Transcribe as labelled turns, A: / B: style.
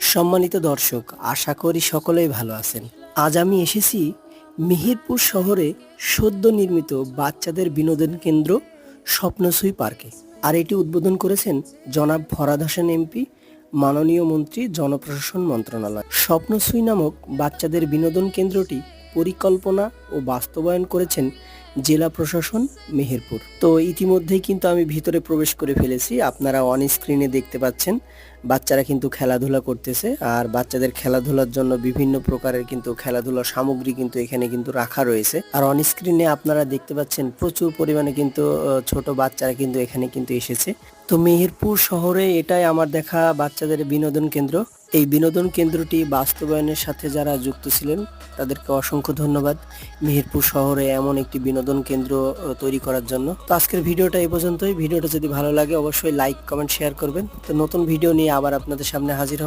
A: সম্মানিত দর্শক, আশা করি সকলেই ভালো আছেন। আজ আমি এসেছি মিহিরপুর শহরে সদ্য নির্মিত বাচ্চাদের বিনোদন কেন্দ্র স্বপ্নসুই পার্কে। আর এটি উদ্বোধন করেছেন জনাব ফরাদ হোসেন এমপি, মাননীয় মন্ত্রী জনপ্রশাসন মন্ত্রণালয়। স্বপ্নসুই নামক বাচ্চাদের বিনোদন কেন্দ্রটি পরিকল্পনা ও বাস্তবায়ন করেছেন জেলা প্রশাসন, মেহেরপুর। তো ইতিমধ্যেই কিন্তু আমি ভিতরে প্রবেশ করে ফেলেছি। আপনারা অন স্ক্রিনে দেখতে পাচ্ছেন, বাচ্চারা কিন্তু খেলাধুলা করতেছে আর বাচ্চাদের খেলাধুলার জন্য বিভিন্ন প্রকারের কিন্তু খেলাধুলা সামগ্রী কিন্তু এখানে কিন্তু রাখা রয়েছে। আর অন স্ক্রিনে আপনারা দেখতে পাচ্ছেন প্রচুর পরিমাণে কিন্তু, ছোট বাচ্চারা কিন্তু এখানে কিন্তু এসেছে। তো মেহেরপুর শহরে এটাই আমার দেখা বাচ্চাদের বিনোদন কেন্দ্র। এই বিনোদন কেন্দ্রটি বাস্তবায়নের সাথে যারা যুক্ত ছিলেন, তাদেরকে অসংখ্য ধন্যবাদ মেহেরপুর শহরে এমন একটি বিনোদন কেন্দ্র তৈরি করার জন্য। তো আজকের ভিডিওটা এই পর্যন্তই। ভিডিওটা যদি ভালো লাগে, অবশ্যই লাইক কমেন্ট শেয়ার করবেন। তো নতুন ভিডিও নিয়ে আবার আপনাদের সামনে হাজির